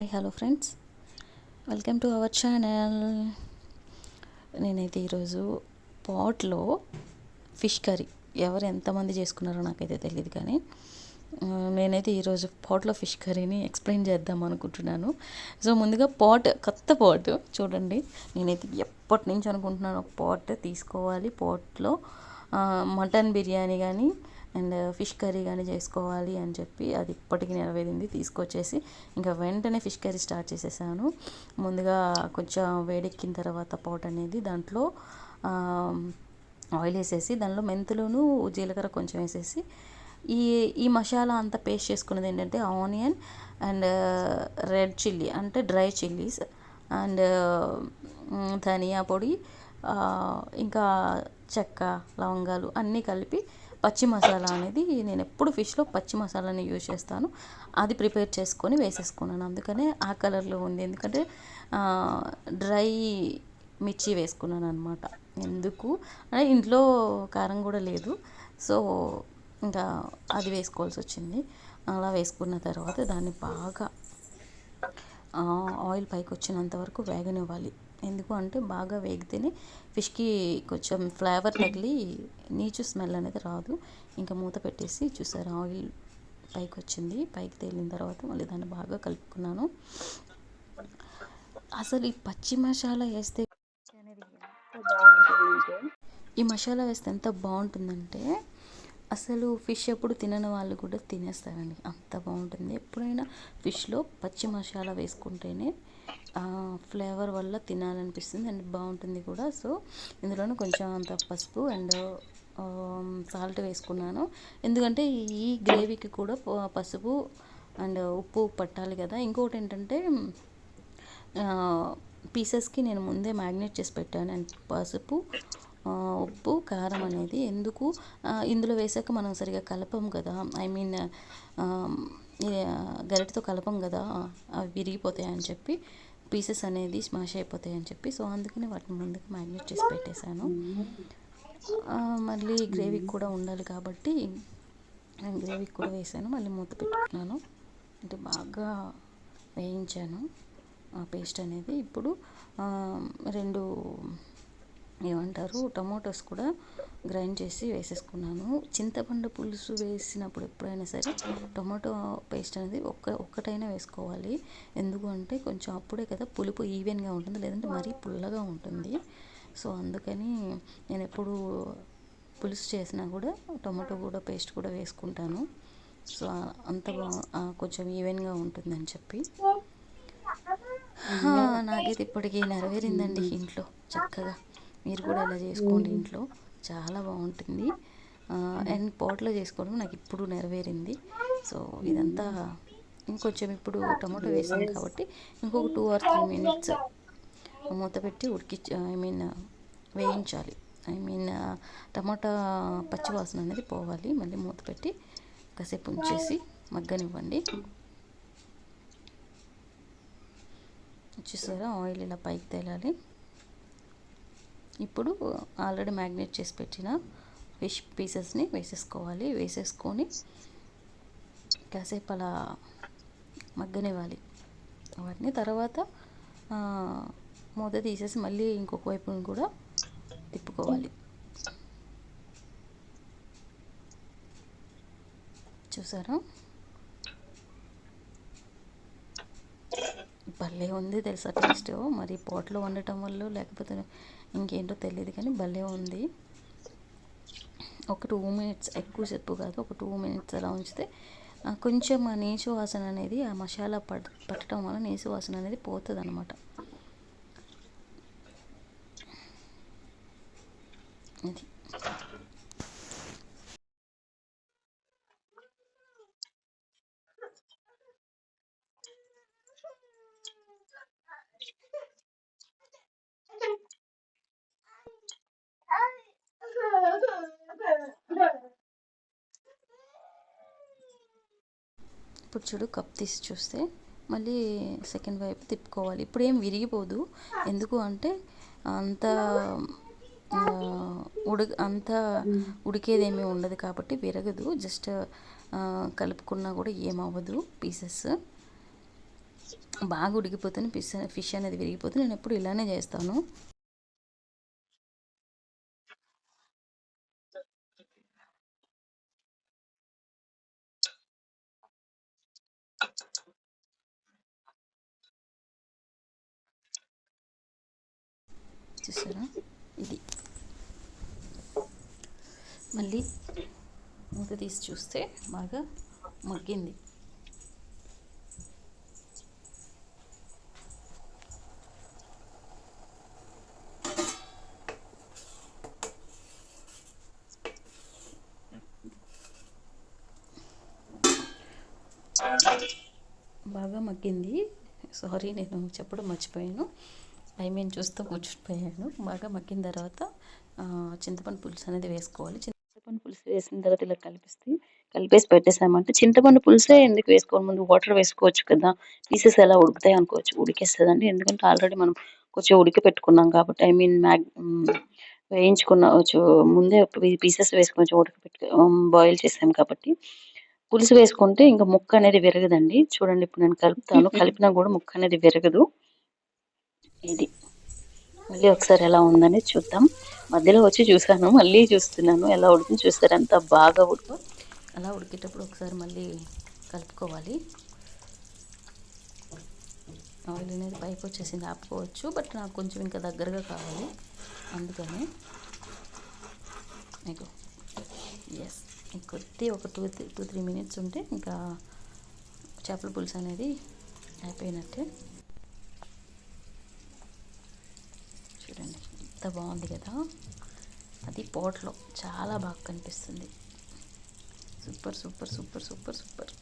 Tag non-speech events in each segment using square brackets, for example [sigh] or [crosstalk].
Hi hello friends welcome to our channel నేనైతే ఈరోజు పాట్లో fish curry. ఎవరు ఎంతమంది చేసుకున్నారో నాకైతే తెలియదు కానీ నేనైతే ఈరోజు పాట్లో ఫిష్ కర్రీని ఎక్స్ప్లెయిన్ చేద్దాం అనుకుంటున్నాను. సో ముందుగా పాట్ కొత్త పాట్ చూడండి. నేనైతే ఎప్పటి నుంచి అనుకుంటున్నాను ఒక పాట్ తీసుకోవాలి. పాట్లో మటన్ బిర్యానీ కానీ అండ్ ఫిష్ కర్రీ కానీ చేసుకోవాలి అని చెప్పి అది ఇప్పటికి నెరవేరింది. తీసుకొచ్చేసి ఇంకా వెంటనే ఫిష్ కర్రీ స్టార్ట్ చేసేసాను. ముందుగా కొంచెం వేడెక్కిన తర్వాత పౌట్ అనేది దాంట్లో ఆయిల్ వేసేసి దానిలో మెంతులను జీలకర్ర కొంచెం వేసేసి ఈ ఈ మసాలా అంతా పేస్ట్ చేసుకున్నది ఏంటంటే ఆనియన్ అండ్ రెడ్ చిల్లీ అంటే డ్రై చిల్లీస్ అండ్ ధనియా పొడి ఇంకా చెక్క లవంగాలు అన్నీ కలిపి పచ్చి మసాలా అనేది నేను ఎప్పుడు ఫిష్లో పచ్చి మసాలాని యూజ్ చేస్తాను. అది ప్రిపేర్ చేసుకొని వేసేసుకున్నాను. అందుకనే ఆ కలర్లో ఉంది. ఎందుకంటే డ్రై మిర్చి వేసుకున్నాను అనమాట ఎందుకు? అంటే ఇంట్లో కారం కూడా లేదు. సో ఇంకా అది వేసుకోవాల్సి వచ్చింది. అలా వేసుకున్న తర్వాత దాన్ని బాగా ఆయిల్ పైకి వచ్చినంత వరకు వేగనివ్వాలి. ఎందుకు అంటే బాగా వేగితేనే ఫిష్కి కొంచెం ఫ్లేవర్ తగిలి నీచు స్మెల్ అనేది రాదు. ఇంకా మూత పెట్టేసి చూసారు ఆయిల్ పైకి వచ్చింది. పైకి తేలిన తర్వాత మళ్ళీ దాన్ని బాగా కలుపుకున్నాను. అసలు ఈ పచ్చి మసాలా వేస్తే ఈ మసాలా వేస్తే ఎంత బాగుంటుందంటే అసలు ఫిష్ ఎప్పుడు తినని వాళ్ళు కూడా తినేస్తారండి. అంత బాగుంటుంది. ఎప్పుడైనా ఫిష్లో పచ్చి మసాలా వేసుకుంటేనే ఫ్లేవర్ వల్ల తినాలనిపిస్తుంది అండ్ బాగుంటుంది కూడా. సో ఇందులోనే కొంచెం అంత పసుపు అండ్ సాల్ట్ వేసుకున్నాను. ఎందుకంటే ఈ గ్రేవీకి కూడా పసుపు అండ్ ఉప్పు పట్టాలి కదా. ఇంకొకటి ఏంటంటే పీసెస్కి నేను ముందే మ్యాగ్నేట్ చేసి పెట్టాను. అండ్ పసుపు ఉప్పు కారం అనేది ఎందుకు ఇందులో వేసాక మనం సరిగా కలపం కదా. ఐ మీన్ గరిటతో కలపం కదా. అవి విరిగిపోతాయి అని చెప్పి పీసెస్ అనేది స్మాష్ అయిపోతాయి అని చెప్పి సో అందుకని వాటిని ముందుగా మ్యాగ్నేట్ చేసి పెట్టేశాను. మళ్ళీ గ్రేవీకి కూడా ఉండాలి కాబట్టి నేను గ్రేవీకి కూడా వేసాను. మళ్ళీ మూత పెట్టుకున్నాను. అంటే బాగా వేయించాను. ఆ పేస్ట్ అనేది ఇప్పుడు రెండు ఏమంటారు టమోటోస్ కూడా గ్రైండ్ చేసి వేసేసుకున్నాను. చింతపండు పులుసు వేసినప్పుడు ఎప్పుడైనా సరే టొమాటో పేస్ట్ అనేది ఒక్క ఒక్కటైనా వేసుకోవాలి. ఎందుకు అంటే కొంచెం అప్పుడే కదా పులుపు ఈవెన్గా ఉంటుంది లేదంటే మరీ పుల్లగా ఉంటుంది. సో అందుకని నేను ఎప్పుడు పులుసు చేసినా కూడా టొమాటో కూడా పేస్ట్ కూడా వేసుకుంటాను. సో అంత కొంచెం ఈవెన్గా ఉంటుందని చెప్పి. [laughs] నాకైతే ఇప్పటికీ నెరవేరిందండి ఇంట్లో చక్కగా. మీరు కూడా ఇలా చేసుకోండి ఇంట్లో. చాలా బాగుంటుంది. అండ్ పోట్లో చేసుకోవడం నాకు ఇప్పుడు నెరవేరింది. సో ఇదంతా ఇంకొంచెం ఇప్పుడు టమాటో వేసాం కాబట్టి ఇంకొక టూ ఆర్ త్రీ మినిట్స్ మూత పెట్టి ఉడికి ఐ మీన్ వేయించాలి. ఐ మీన్ టమాటా పచ్చివాసన అనేది పోవాలి. మళ్ళీ మూత పెట్టి కాసేపు ఉంచేసి మగ్గనివ్వండి. చూసారా? ఆయిల్ ఇలా పైకి తేలాలి. ఇప్పుడు ఆల్రెడీ మ్యాగ్నేట్ చేసి పెట్టిన ఫిష్ పీసెస్ని వేసేసుకోవాలి. వేసేసుకొని కాసేపు అలా మగ్గనివ్వాలి. వాటిని తర్వాత మూత తీసేసి మళ్ళీ ఇంకొక వైపుని కూడా తిప్పుకోవాలి. చూసారా? భలే ఉంది తెలుసా టేస్ట్? మరి పోట్లో వండటం వల్ల లేకపోతే ఇంకేంటో తెలియదు కానీ భలే ఉంది. ఒక టూ మినిట్స్ ఎక్కువసేపు కాదు ఒక టూ మినిట్స్ అలా ఉంచితే కొంచెం ఆ నీసు వాసన అనేది ఆ మసాలా పట్ పట్టడం వల్ల నీసు వాసన అనేది పోతుంది అనమాట అది. ఇప్పుడు చూడు కప్ తీసి చూస్తే మళ్ళీ సెకండ్ వైపు తిప్పుకోవాలి. ఇప్పుడు ఏం విరిగిపోదు. ఎందుకు అంటే అంత ఉడక అంత ఉడికేదేమీ ఉండదు కాబట్టి విరగదు. జస్ట్ కలుపుకున్నా కూడా ఏమవ్వదు పీసెస్ బాగా ఉడికిపోతుంది ఫిష్ ఫిష్ అనేది విరిగిపోతుంది. నేను ఎప్పుడు ఇలానే చేస్తాను. చూసారా? ఇది. మళ్ళీ మూత తీసి చూస్తే బాగా మగ్గింది. బాగా మగ్గింది. సారీ నేను చెప్పడం మర్చిపోయాను. ఐ మీన్ చూస్తూ కూర్చునిపోయాను బాగా మగ్గిన తర్వాత చింతపండు పులుసు అనేది వేసుకోవాలి. చింతపండు పులుసు వేసిన తర్వాత ఇలా కలిపిస్తే కలిపేసి పెట్టేసామంటే చింతపండు పులుసే ఎందుకు వేసుకోవాలి? ముందు వాటర్ వేసుకోవచ్చు కదా. పీసెస్ ఎలా ఉడుకుతాయి అనుకోవచ్చు. ఉడికేస్తుందండి. ఎందుకంటే ఆల్రెడీ మనం కొంచెం ఉడికి పెట్టుకున్నాం కాబట్టి ఐ మీన్ మ్యాగ్ వేయించుకున్న ముందే పీసెస్ వేసుకొని కొంచెం ఉడక పెట్టు బాయిల్ చేసాం కాబట్టి. పులుసు వేసుకుంటే ఇంకా ముక్క అనేది విరగదండి. చూడండి ఇప్పుడు నేను కలుపుతాను. [laughs] కలిపినా కూడా ముక్క అనేది విరగదు. ఇది. మళ్ళీ ఒకసారి ఎలా ఉందని చూద్దాం. మధ్యలో వచ్చి చూసాను మళ్ళీ చూస్తున్నాను. ఎలా ఉడుకుని చూస్తారు అంత బాగా ఉడుకు అలా ఉడికేటప్పుడు ఒకసారి మళ్ళీ కలుపుకోవాలి. ఆయిల్ అనేది పైకి వచ్చేసింది ఆపుకోవచ్చు. బట్ నాకు కొంచెం ఇంకా దగ్గరగా కావాలి. అందుకని మీకు ఎస్ కొద్ది ఒక టూ టూ త్రీ మినిట్స్ ఉంటే ఇంకా చేపల పులుసు అనేది అయిపోయినట్టే చూడండి ఎంత బాగుంది కదా? అది పోట్లో చాలా బాగా కనిపిస్తుంది. Super super super super super.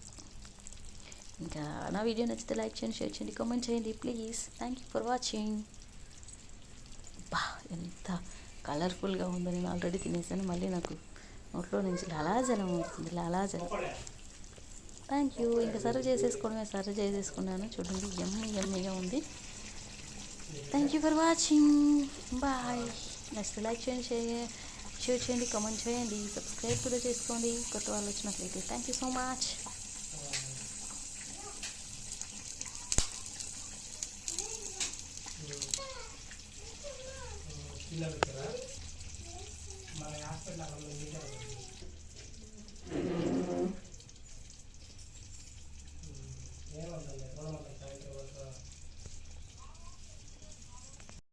ఇంకా నా వీడియో నచ్చితే లైక్ చేయండి షేర్ చేయండి కామెంట్ చేయండి please. Thank you for watching బా ఎంత కలర్ఫుల్గా ఉందో నేను ఆల్రెడీ తినేసాను. మళ్ళీ నాకు నోట్లో నుంచి లాలాజలం అవుతుంది లాలాజలం థ్యాంక్ యూ ఇంకా సర్వ్ చేసేసుకోవడమే సర్వ్ చేసేసుకున్నాను. చూడండి ఎమ్మి ఎమ్మిగా ఉంది. Thank you for watching. Bye. Next like change share share change comment share subscribe to the channel. Thank you so much.